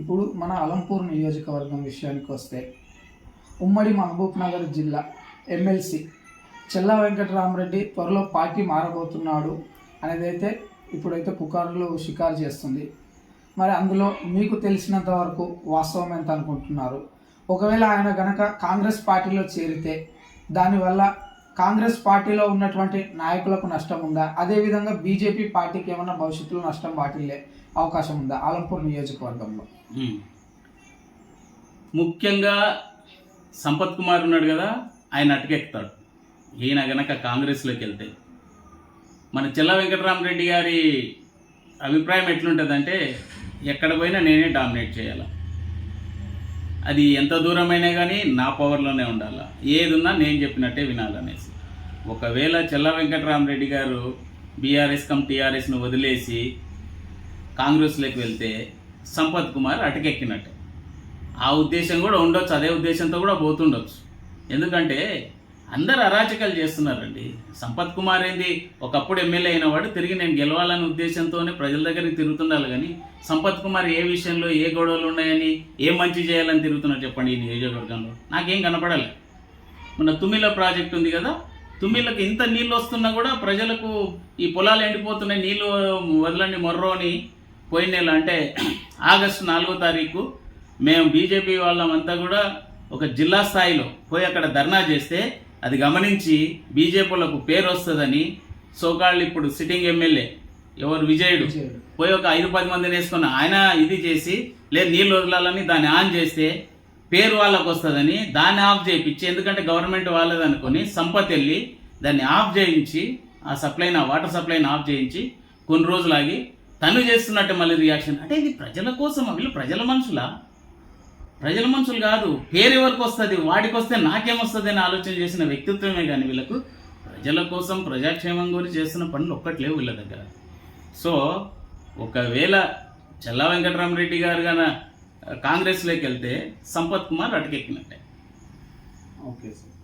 ఇప్పుడు మన అలంపూర్ నియోజకవర్గం విషయానికి వస్తే ఉమ్మడి మహబూబ్ నగర్ జిల్లా ఎమ్మెల్సీ చెల్లా వెంకటరామరెడ్డి త్వరలో పార్టీ మారబోతున్నాడు అనేది అయితే ఇప్పుడైతే పుకార్లు షికారు చేస్తుంది. మరి అందులో మీకు తెలిసినంత వరకు వాస్తవం ఎంత అనుకుంటున్నారు? ఒకవేళ ఆయన గనక కాంగ్రెస్ పార్టీలో చేరితే దానివల్ల కాంగ్రెస్ పార్టీలో ఉన్నటువంటి నాయకులకు నష్టం ఉందా? అదేవిధంగా బీజేపీ పార్టీకి ఏమైనా భవిష్యత్తులో నష్టం వాటిల్లే అవకాశం ఉందా? ఆలంపూర్ నియోజకవర్గంలో. ముఖ్యంగా సంపత్ కుమార్ ఉన్నాడు కదా ఆయన అటుకెక్కుతాడు. ఈయన గనక కాంగ్రెస్లోకి వెళ్తే. మన చెల్ల వెంకటరామరెడ్డి గారి అభిప్రాయం ఎట్లుంటుందంటే ఎక్కడ పోయినా నేనే డామినేట్ చేయాలి? అది ఎంత దూరమైనా కానీ నా పవర్లోనే ఉండాలి. ఏది ఉన్నా నేను చెప్పినట్టే వినాలనేసి. ఒకవేళ చెల్ల వెంకటరామరెడ్డి గారు బీఆర్ఎస్ కమ్ టీఆర్ఎస్ను వదిలేసి కాంగ్రెస్లోకి వెళ్తే సంపత్ కుమార్ అటకెక్కినట్టే. ఆ ఉద్దేశం కూడా ఉండొచ్చు అదే ఉద్దేశంతో కూడా పోతుండొచ్చు. ఎందుకంటే అందరు అరాచకాలు చేస్తున్నారండి. సంపత్ కుమార్ ఏంది? ఒకప్పుడు ఎమ్మెల్యే అయిన వాడు తిరిగి నేను గెలవాలనే ఉద్దేశంతోనే ప్రజల దగ్గరికి తిరుగుతుండాలి కానీ సంపత్ కుమార్ ఏ విషయంలో ఏ గొడవలు ఉన్నాయని ఏ మంచి చేయాలని తిరుగుతున్నారు చెప్పండి ఈ నియోజకవర్గంలో? నాకేం కనపడలే. మన తుమ్మిల ప్రాజెక్ట్ ఉంది కదా తుమ్మిళ్ళకి ఇంత నీళ్ళు వస్తున్నా కూడా ప్రజలకు ఈ పొలాలు ఎండిపోతున్నాయి నీళ్ళు వదలండి మొర్రో అని పోయిన నెల అంటే ఆగస్టు నాలుగో తారీఖు మేము బీజేపీ వాళ్ళమంతా కూడా ఒక జిల్లా స్థాయిలో పోయి అక్కడ ధర్నా చేస్తే అది గమనించి బీజేపీలకు పేరు వస్తుందని సోకాళ్ళు ఇప్పుడు సిట్టింగ్ ఎమ్మెల్యే ఎవరు విజయుడు. పోయి ఒక ఐదు పది మందిని వేసుకుని ఆయన ఇది చేసి లేదు నీళ్ళు వదలాలని దాన్ని ఆన్ చేస్తే పేరు వాళ్ళకు వస్తుందని దాన్ని ఆఫ్ చేయించి ఎందుకంటే గవర్నమెంట్ వాళ్ళది అనుకొని సంపత్ వెళ్ళి దాన్ని ఆఫ్ చేయించి ఆ సప్లైని ఆ వాటర్ సప్లైని ఆఫ్ చేయించి కొన్ని రోజులు ఆగి తను చేస్తున్నట్టు మళ్ళీ రియాక్షన్ అంటే ఇది ప్రజల కోసం వీళ్ళు ప్రజల మనుషులా ప్రజల మనుషులు కాదు పేరు ఎవరికి వస్తుంది వాడికి వస్తే నాకేమొస్తుంది అని ఆలోచన చేసిన వ్యక్తిత్వమే కానీ వీళ్ళకు ప్రజల కోసం ప్రజాక్షేమం గురించి చేస్తున్న పనులు ఒక్కటి లేవు వీళ్ళ దగ్గర. సో ఒకవేళ చల్లా వెంకటరామరెడ్డి గారు గన కాంగ్రెస్లోకి వెళ్తే సంపత్ కుమార్ అటకెక్కినట్టే. Okay sir.